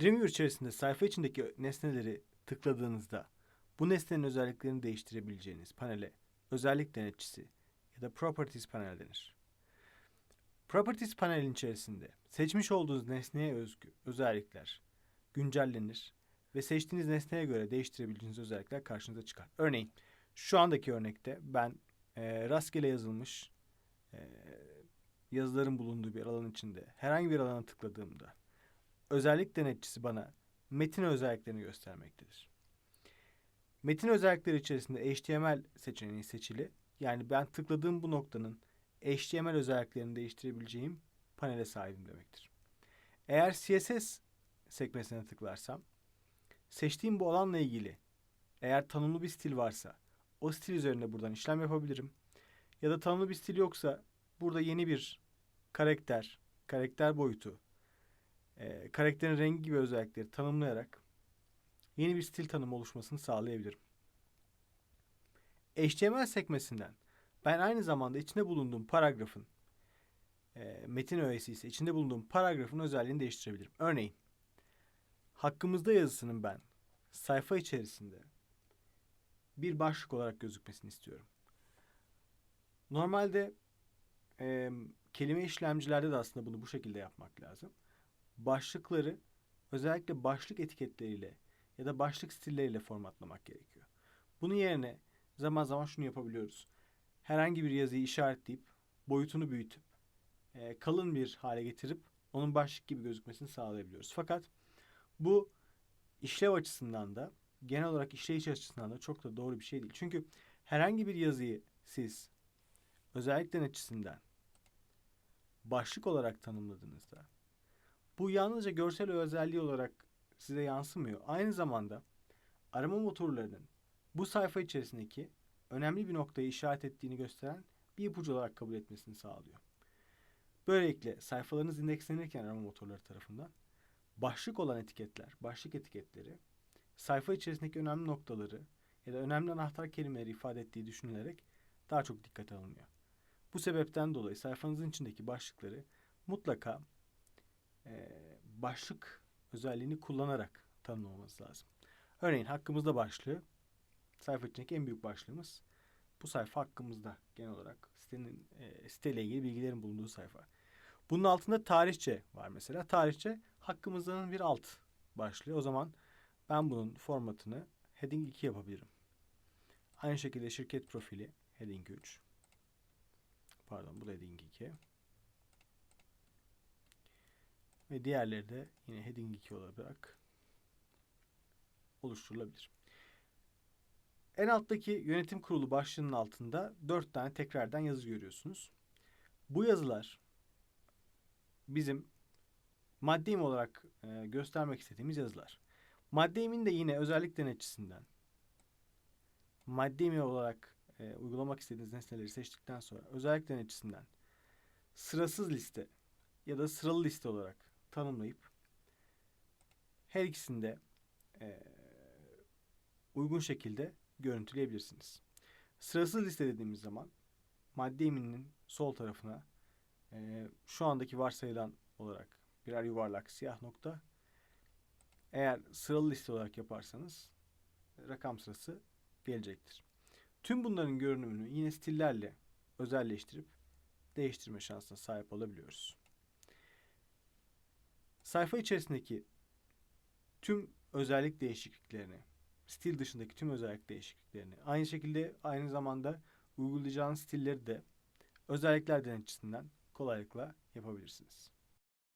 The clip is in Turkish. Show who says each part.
Speaker 1: Dreamweaver içerisinde sayfa içindeki nesneleri tıkladığınızda bu nesnenin özelliklerini değiştirebileceğiniz panele özellik denetçisi ya da Properties panel denir. Properties panelin içerisinde seçmiş olduğunuz nesneye özgü özellikler güncellenir ve seçtiğiniz nesneye göre değiştirebileceğiniz özellikler karşınıza çıkar. Örneğin şu andaki örnekte ben e, rastgele yazılmış e, yazıların bulunduğu bir alan içinde herhangi bir alana tıkladığımda özellik denetçisi bana metin özelliklerini göstermektedir. Metin özellikleri içerisinde HTML seçeneği seçili. Yani ben tıkladığım bu noktanın HTML özelliklerini değiştirebileceğim panele sahibim demektir. Eğer CSS sekmesine tıklarsam seçtiğim bu alanla ilgili eğer tanımlı bir stil varsa o stil üzerinde buradan işlem yapabilirim. Ya da tanımlı bir stil yoksa burada yeni bir karakter, karakter boyutu, e, karakterin rengi gibi özellikleri tanımlayarak yeni bir stil tanımı oluşmasını sağlayabilirim. HTML sekmesinden ben aynı zamanda içinde bulunduğum paragrafın e, metin öğesi ise içinde bulunduğum paragrafın özelliğini değiştirebilirim. Örneğin hakkımızda yazısının ben sayfa içerisinde bir başlık olarak gözükmesini istiyorum. Normalde e, kelime işlemcilerde de aslında bunu bu şekilde yapmak lazım. Başlıkları özellikle başlık etiketleriyle ya da başlık stilleriyle formatlamak gerekiyor. Bunun yerine zaman zaman şunu yapabiliyoruz. Herhangi bir yazıyı işaretleyip boyutunu büyütüp e, kalın bir hale getirip onun başlık gibi gözükmesini sağlayabiliyoruz. Fakat bu işlev açısından da genel olarak işleyiş açısından da çok da doğru bir şey değil. Çünkü herhangi bir yazıyı siz özellik denetçisinden başlık olarak tanımladığınızda bu yalnızca görsel özelliği olarak size yansımıyor. Aynı zamanda arama motorlarının bu sayfa içerisindeki önemli bir noktayı işaret ettiğini gösteren bir ipucu olarak kabul etmesini sağlıyor. Böylelikle sayfalarınız indekslenirken arama motorları tarafından başlık olan etiketler, başlık etiketleri sayfa içerisindeki önemli noktaları ya da önemli anahtar kelimeleri ifade ettiği düşünülerek daha çok dikkate alınıyor. Bu sebepten dolayı sayfanızın içindeki başlıkları mutlaka e, başlık özelliğini kullanarak tanımlamamız lazım. Örneğin hakkımızda başlığı sayfa içindeki en büyük başlığımız bu sayfa hakkımızda genel olarak sitenin e, siteyle ilgili bilgilerin bulunduğu sayfa. Bunun altında tarihçe var mesela. Tarihçe hakkımızdanın bir alt başlığı. O zaman ben bunun formatını heading 2 yapabilirim. Aynı şekilde şirket profili heading 3. Pardon bu da heading 2. Ve diğerleri de yine heading 2 olarak oluşturulabilir. En alttaki yönetim kurulu başlığının altında dört tane tekrardan yazı görüyorsunuz. Bu yazılar bizim maddi olarak e, göstermek istediğimiz yazılar. Maddi de yine özellik denetçisinden maddi olarak e, uygulamak istediğiniz nesneleri seçtikten sonra özellik denetçisinden sırasız liste ya da sıralı liste olarak tanımlayıp her ikisinde e, uygun şekilde görüntüleyebilirsiniz. Sırasız liste dediğimiz zaman madde emininin sol tarafına e, şu andaki varsayılan olarak birer yuvarlak siyah nokta. Eğer sıralı liste olarak yaparsanız rakam sırası gelecektir. Tüm bunların görünümünü yine stillerle özelleştirip değiştirme şansına sahip olabiliyoruz. Sayfa içerisindeki tüm özellik değişikliklerini, stil dışındaki tüm özellik değişikliklerini, aynı şekilde aynı zamanda uygulayacağınız stilleri de özellikler denetçisinden kolaylıkla yapabilirsiniz.